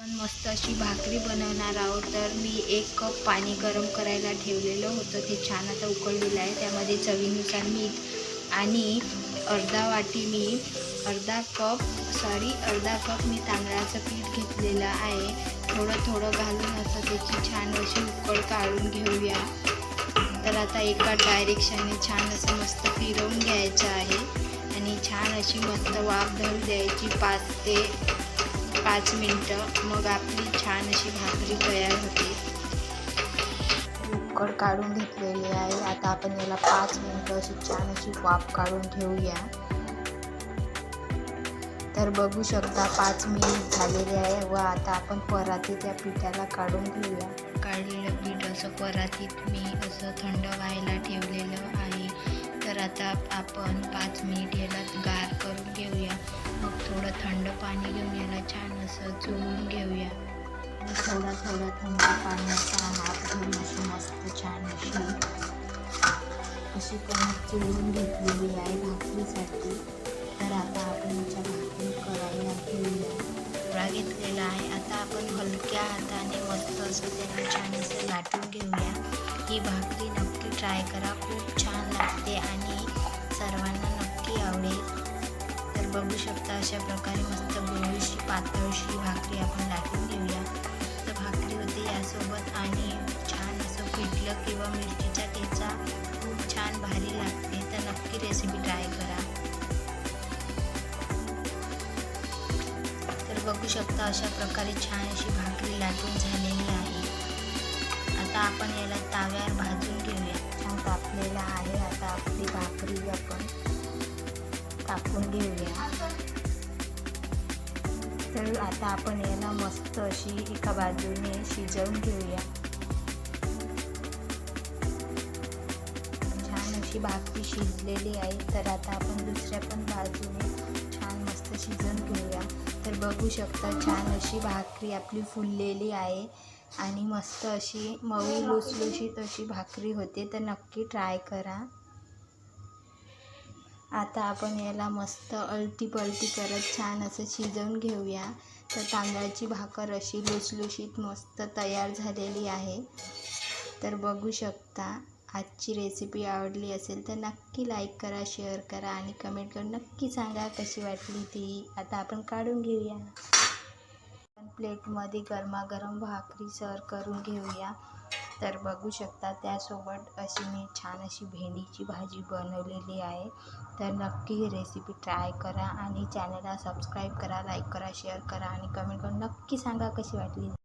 पण मस्त अशी भाकरी बनवणार आहोत. तर मी एक कप पाणी गरम करायला ठेवलेलं होतं. ते छान आता उकळलेलं आहे. त्यामध्ये चवीनुसार मीठ आणि अर्धा वाटी मी अर्धा कप सॉरी अर्धा कप मी तांदळाचं पीठ घेतलेलं आहे. थोडं थोडं घालून असं त्याची छान अशी उकळ काढून घेऊया. तर आता एका डायरेक्शनने छान असं मस्त फिरवून घ्यायचं आहे. आणि छान अशी मस्त वाफ धरू द्यायची पाच ते पाच मिनटं मग आपली छान अशी भाकरी तयार होते. उकड काढून घेतलेली आहे. आता आपण याला पाच मिनटं अशी छान अशी वाफ काढून ठेवूया. तर बघू शकता पाच मिनिट झालेले आहे व आता आपण पराती त्या पिठाला काढून घेऊया. काढलेलं पीठ असं परातीत मी असं थंड व्हायला ठेवलेलं आहे. तर आता आपण पाच मिनिट याला गार करून घेऊया. थोडं थंड पाणी घेऊन याला छान असं चोळून घेऊया. थोडा थोडा थंड पाण्याचा हात घेऊन अशी मस्त छान अशी. अशी कणिक चोळून घेतलेली आहे भाकरीसाठी. तर आता आपण याच्या भाकरी करायला घेऊया. गोळा घेतलेला आहे. आता आपण हलक्या हाताने मस्त असं त्याला छान असं लाटून घेऊया. ही भाकरी नक्की ट्राय करा. खूप छान लागते आणि सर्वांना नक्की आवडेल. बघू शकता अशा प्रकारे मस्त गोळीशी पातळशी भाकरी आपण लाटून घेऊया. तर भाकरी होते यासोबत आणि छान असं पिठलं किंवा मिरचीचा ठेचा खूप छान भारी लागते. तर नक्की रेसिपी ट्राय करा. तर बघू शकता अशा प्रकारे छान अशी भाकरी लाटून झालेली आहे. आता आपण याला ताव्यावर भाजून टाकून घेऊया. तर आता आपण याला मस्त अशी एका बाजूने शिजवून घेऊया. छान अशी भाकरी शिजलेली आहे. तर आता आपण दुसऱ्या पण बाजूने छान मस्त शिजवून घेऊया. तर बघू शकता छान अशी भाकरी आपली फुललेली आहे. आणि मस्त अशी मऊ लुसलुशीत अशी भाकरी होते. तर नक्की ट्राय करा. आता आपण याला मस्त अलटी पलटी करत छान असं शिजवून घेऊया. तर तांदळाची भाकर अशी लुसलुशीत मस्त तयार झालेली आहे. तर बघू शकता आजची रेसिपी आवडली असेल तर नक्की लाईक करा शेअर करा आणि कमेंट करून नक्की सांगा कशी वाटली ती. आता आपण काढून घेऊया. आपण प्लेटमध्ये गरमागरम भाकरी सर्व करून घेऊया. तर बघू शकता त्यासोबत अशी मी छान अशी भेंडीची भाजी बनवलेली आहे. तर नक्की ही रेसिपी ट्राय करा आणि चॅनलला सबस्क्राईब करा लाईक करा शेअर करा आणि कमेंट करून नक्की सांगा कशी वाटली.